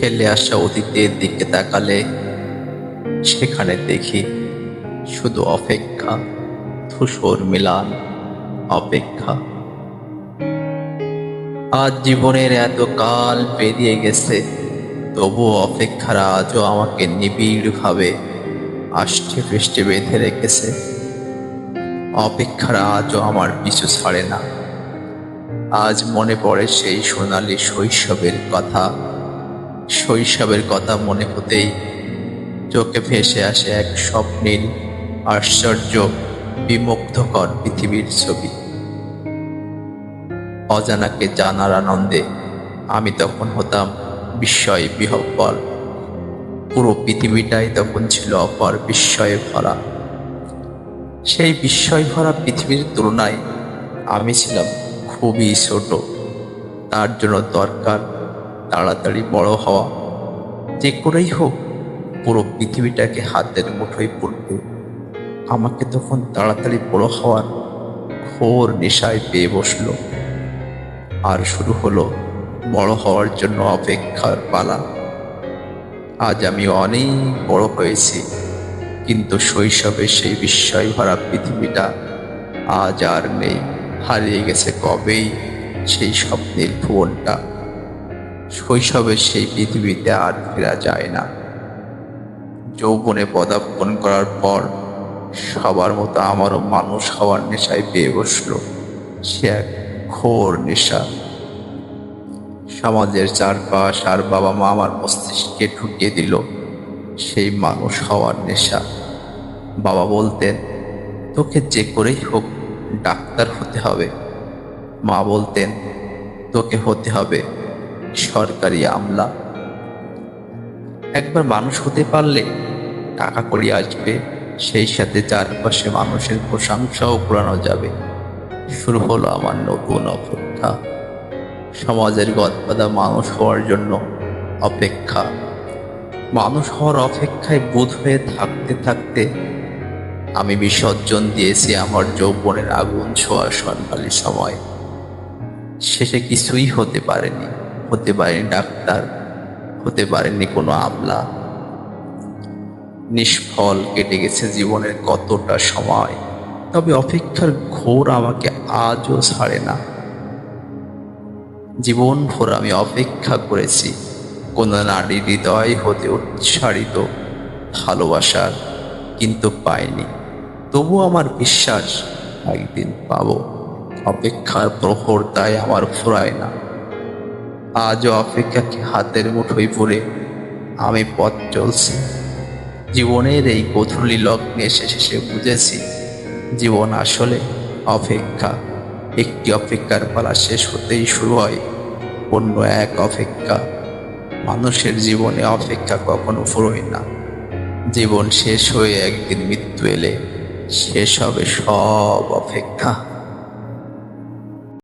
ঠেলে আসা অতীতের দিকে তাকালে সেখানে দেখি শুধু অপেক্ষা, ধূসর মিলান অপেক্ষা। আজ জীবনের এত কাল পেরিয়ে গেছে তবু অপেক্ষারা আজও আমাকে নিবিড়ভাবে আষ্টে পৃষ্ঠে বেঁধে রেখেছে। অপেক্ষারা আজও আমার পিছু ছাড়ে না। আজ মনে পড়ে সেই সোনালি শৈশবের কথা। শৈশবের কথা মনে হতেই চোখে ভেসে আসে এক স্বপ্নীল, আশ্চর্য, বিমুগ্ধকর পৃথিবীর ছবি। অজানাকে জানার আনন্দে আমি তখন হতাম বিস্ময় বিহব্বল পুরো পৃথিবীটাই তখন ছিল অপর বিস্ময়ে ভরা। সেই বিস্ময় ভরা পৃথিবীর তুলনায় আমি ছিলাম খুবই ছোট। তার জন্য দরকার তাড়াতাড়ি বড় হওয়া, যে করেই হোক, পুরো পৃথিবীটাকে হাতের মুঠোয় পড়বে আমাকে তখন তাড়াতাড়ি বড় হওয়ার ঘোর নেশায় পেয়ে বসল। আর শুরু হলো বড় হওয়ার জন্য অপেক্ষার পালা। আজ আমি অনেক বড় হয়েছি, কিন্তু শৈশবে সেই বিস্ময় ভরা পৃথিবীটা আজ আর নেই। হারিয়ে গেছে কবেই সেই স্বপ্নের ভুবনটা। শৈশবের সেই পৃথিবীতে আর ফেরা যায় না। যৌবনে পদার্পণ করার পর সবার মতো আমারও মানুষ হওয়ার নেশায় পেয়ে বসল সে এক ঘোর নেশা। সমাজের চারপাশ আর বাবা মা আমার মস্তিষ্কে ঢুকিয়ে দিল সেই মানুষ হওয়ার নেশা। বাবা বলতেন, তোকে যে করেই হোক ডাক্তার হতে হবে। মা বলতেন, তোকে হতে হবে। সরকারি আমলা। একবার মানুষ হতে পারলে টাকা করি আসবে, সেই সাথে চারপাশে মানুষের প্রশংসাও পুরানো যাবে। শুরু হলো আমার নতুন অপেক্ষা। সমাজের গদবাদা মানুষ হওয়ার জন্য অপেক্ষা। মানুষ হওয়ার অপেক্ষায় বোধ হয়ে থাকতে থাকতে আমি বিসর্জন দিয়েছি আমার যৌবনের আগুন ছোঁয়া সন্ধ্যালী সময়। শেষে কিছুই হতে পারেনি। হতে পারেনি, ডাক্তার হতে পারেনি কোনো আমলা। নিষ্ফল কেটে গেছে জীবনের কতটা সময়। তবে অপেক্ষার ঘোর আমাকে আজও ছাড়ে না। জীবন ভোর আমি অপেক্ষা করেছি, কোন নারী হৃদয় হতে উৎসারিত ভালোবাসার, কিন্তু পাইনি। তবু আমার বিশ্বাস একদিন পাব। অপেক্ষার প্রহর তাই আমার ফুরায় না। আজও অপেক্ষাকে হাতের মুঠোয় পড়ে আমি পথ চলছি। জীবনের এই গধূলি লগ্নে শেষে সে বুঝেছি, জীবন আসলে অপেক্ষা। একটি অপেক্ষার পালা শেষ হতেই শুরু হয় অন্য এক অপেক্ষা। মানুষের জীবনে অপেক্ষা কখনো ফুরোয় না। জীবন শেষ হয়ে একদিন মৃত্যু এলে শেষ হবে সব অপেক্ষা।